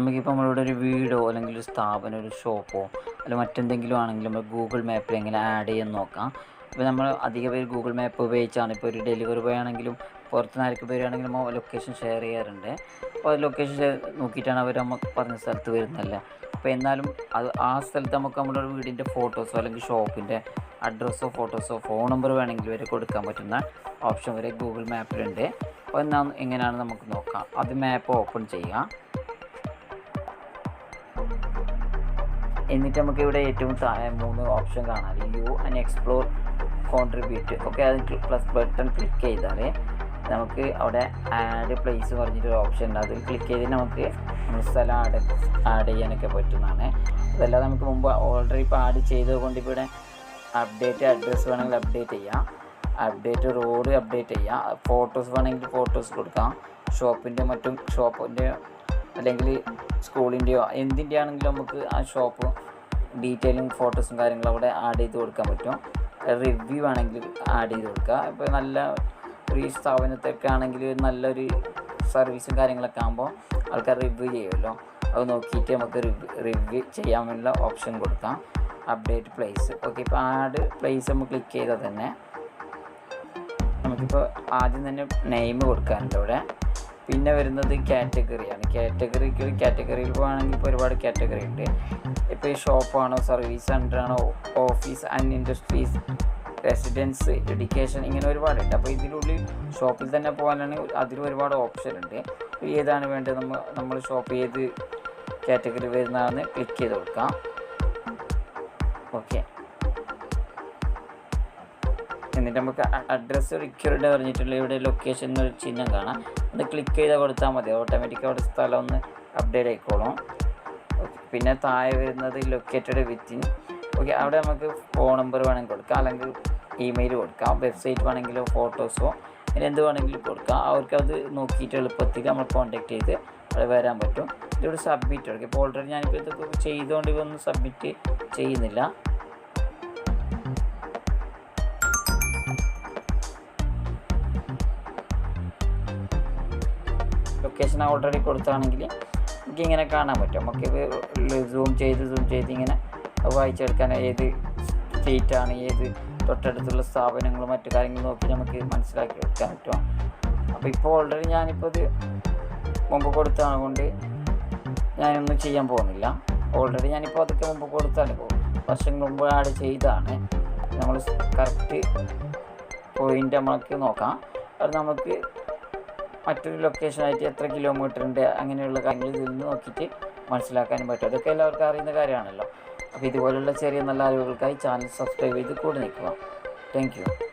നമുക്കിപ്പോൾ നമ്മളിവിടെ ഒരു വീടോ അല്ലെങ്കിൽ ഒരു സ്ഥാപനം ഒരു ഷോപ്പോ അല്ലെങ്കിൽ മറ്റെന്തെങ്കിലും ആണെങ്കിലും നമ്മൾ ഗൂഗിൾ മാപ്പിൽ എങ്ങനെ ആഡ് ചെയ്യാൻ നോക്കാം. ഇപ്പോൾ നമ്മൾ അധിക പേര് ഗൂഗിൾ മാപ്പ് ഉപയോഗിച്ചാണ് ഇപ്പോൾ ഒരു ഡെലിവറി ബോയ് ആണെങ്കിലും പുറത്ത് നിന്ന് ആർക്ക് നമ്മൾ ലൊക്കേഷൻ ഷെയർ ചെയ്യാറുണ്ട്. അപ്പോൾ ലൊക്കേഷൻ ഷെയർ നോക്കിയിട്ടാണ് അവർ നമുക്ക് പറഞ്ഞ സ്ഥലത്ത് വരുന്നതല്ല. അപ്പോൾ എന്നാലും അത് ആ സ്ഥലത്ത് നമുക്ക് നമ്മുടെ വീടിന്റെ ഫോട്ടോസോ അല്ലെങ്കിൽ ഷോപ്പിന്റെ അഡ്രസ്സോ ഫോട്ടോസോ ഫോൺ നമ്പർ വേണമെങ്കിൽ വരെ കൊടുക്കാൻ പറ്റുന്ന ഓപ്ഷൻ വരെ ഗൂഗിൾ മാപ്പിലുണ്ട്. അപ്പോൾ എന്നാ എങ്ങനെയാണ് നമുക്ക് നോക്കാം. അത് മാപ്പ് ഓപ്പൺ ചെയ്യുക. എന്നിട്ട് നമുക്ക് ഇവിടെ ഏറ്റവും താഴെ മൂന്ന് ഓപ്ഷൻ കാണാം. You and explore contribute okay അത് പ്ലസ് ബട്ടൺ ക്ലിക്ക് ചെയ്താൽ നമുക്ക് അവിടെ ആഡ് പ്ലേസ് പറഞ്ഞിട്ടൊരു ഓപ്ഷൻ ഉണ്ട്. അതിൽ ക്ലിക്ക് ചെയ്ത് നമുക്ക് സ്ഥലം ആഡ് ആഡ് ചെയ്യാനൊക്കെ പറ്റുന്നതാണ്. അതല്ലാതെ നമുക്ക് മുമ്പ് ഓൾറെഡി ഇപ്പോൾ ആഡ് ചെയ്തതുകൊണ്ട് ഇവിടെ അപ്ഡേറ്റ് അഡ്രസ്സ് വേണമെങ്കിൽ അപ്ഡേറ്റ് ചെയ്യാം. അപ്ഡേറ്റ് റോഡ് അപ്ഡേറ്റ് ചെയ്യാം. ഫോട്ടോസ് വേണമെങ്കിൽ ഫോട്ടോസ് കൊടുക്കാം. ഷോപ്പിന്റെ മറ്റും ഷോപ്പിന്റെ അല്ലെങ്കിൽ സ്കൂളിന്റെയോ എന്തിന്റെ ആണെങ്കിലും നമുക്ക് ആ ഷോപ്പ് ഡീറ്റെയിലും ഫോട്ടോസും കാര്യങ്ങളും അവിടെ ആഡ് ചെയ്ത് കൊടുക്കാൻ പറ്റും. റിവ്യൂ ആണെങ്കിൽ ആഡ് ചെയ്ത് കൊടുക്കുക. ഇപ്പോൾ നല്ല ഒരു സ്ഥാപനത്തൊക്കെ ആണെങ്കിൽ നല്ലൊരു സർവീസും കാര്യങ്ങളൊക്കെ ആകുമ്പോൾ ആൾക്കാർ റിവ്യൂ ചെയ്യുമല്ലോ. അത് നോക്കിയിട്ട് നമുക്ക് റിവ്യൂ ചെയ്യാനുള്ള ഓപ്ഷൻ കൊടുക്കാം. അപ്ഡേറ്റ് പ്ലേസ് ഓക്കെ ഇപ്പോൾ ആഡ് പ്ലേസ് നമ്മൾ ക്ലിക്ക് ചെയ്താൽ തന്നെ നമുക്കിപ്പോൾ ആദ്യം തന്നെ നെയിം കൊടുക്കാനുണ്ട് ഇവിടെ. പിന്നെ വരുന്നത് കാറ്റഗറിയാണ് കാറ്റഗറിക്ക് കാറ്റഗറിയിൽ പോകുകയാണെങ്കിൽ ഇപ്പോൾ ഒരുപാട് കാറ്റഗറി ഉണ്ട്. ഇപ്പോൾ ഈ ഷോപ്പാണോ service സെന്ററാണോ office and industries residence education ഇങ്ങനെ ഒരുപാടുണ്ട് അപ്പോൾ ഇതിനുള്ളിൽ ഷോപ്പിൽ തന്നെ പോകാനാണെങ്കിൽ അതിൽ ഒരുപാട് ഓപ്ഷൻ ഉണ്ട്. ഏതാണ് വേണ്ടത്? നമ്മൾ നമ്മൾ ഷോപ്പ് ചെയ്ത് കാറ്റഗറി വരുന്നതാണെന്ന് ക്ലിക്ക് ചെയ്ത് കൊടുക്കാം. ഓക്കെ എന്നിട്ട് നമുക്ക് അഡ്രസ്സ് റിക്യൂർഡ് പറഞ്ഞിട്ടുള്ള ഇവിടെ ലൊക്കേഷൻ എന്നൊരു ചിഹ്നം കാണാം. അത് ക്ലിക്ക് ചെയ്താൽ കൊടുത്താൽ മതി. ഓട്ടോമാറ്റിക് അവിടെ സ്ഥലം ഒന്ന് അപ്ഡേറ്റ് ആയിക്കോളും. പിന്നെ താഴെ വരുന്നത് ലൊക്കേറ്റഡ് വിത്തിൻ ഓക്കെ അവിടെ നമുക്ക് ഫോൺ നമ്പർ വേണമെങ്കിൽ കൊടുക്കാം. അല്ലെങ്കിൽ ഇമെയിൽ കൊടുക്കാം. വെബ്സൈറ്റ് വേണമെങ്കിലോ ഫോട്ടോസോ അങ്ങനെ എന്ത് വേണമെങ്കിലും കൊടുക്കാം. അവർക്ക് അത് നോക്കിയിട്ട് എളുപ്പത്തിൽ നമ്മൾ കോൺടാക്ട് ചെയ്ത് അവിടെ വരാൻ പറ്റും. ഇതിവിടെ സബ്മിറ്റ് കൊടുക്കും ഇപ്പോൾ ഓൾറെഡി ഞാനിപ്പോൾ ഇതൊക്കെ ചെയ്തുകൊണ്ട് ഇതൊന്നും സബ്മിറ്റ് ചെയ്യുന്നില്ല. ലൊക്കേഷൻ ഓൾറെഡി കൊടുത്താണെങ്കിൽ നമുക്ക് ഇങ്ങനെ കാണാൻ പറ്റും. നമുക്ക് സൂം ചെയ്ത് സൂം ചെയ്ത് ഇങ്ങനെ വായിച്ചെടുക്കാൻ ഏത് സ്റ്റേറ്റാണ് ഏത് തൊട്ടടുത്തുള്ള സ്ഥാപനങ്ങളും മറ്റു കാര്യങ്ങളും നോക്കി നമുക്ക് മനസ്സിലാക്കി എടുക്കാൻ പറ്റും. അപ്പോൾ ഇപ്പോൾ ഓൾറെഡി ഞാനിപ്പോൾ ഇത് മുമ്പ് കൊടുത്തതാണ് കൊണ്ട് ഞാനൊന്നും ചെയ്യാൻ പോകുന്നില്ല. ഓൾറെഡി ഞാനിപ്പോൾ അതൊക്കെ മുമ്പ് കൊടുത്താണ് പോകും. വർഷങ്ങൾ മുമ്പ് ആഡ് ചെയ്താണ് നമ്മൾ കറക്റ്റ് പോയിന്റ് നമ്മൾക്ക് നോക്കാം. അത് നമുക്ക് മറ്റൊരു ലൊക്കേഷനായിട്ട് എത്ര കിലോമീറ്റർ ഉണ്ട് അങ്ങനെയുള്ള കാര്യങ്ങൾ ഇതിൽ നിന്ന് നോക്കിയിട്ട് മനസ്സിലാക്കാനും പറ്റും. അതൊക്കെ എല്ലാവർക്കും അറിയുന്ന കാര്യമാണല്ലോ. അപ്പോൾ ഇതുപോലുള്ള ചെറിയ നല്ല അറിവുകൾക്കായി ചാനൽ സബ്സ്ക്രൈബ് ചെയ്ത് കൂടെ നിൽക്കുക. താങ്ക്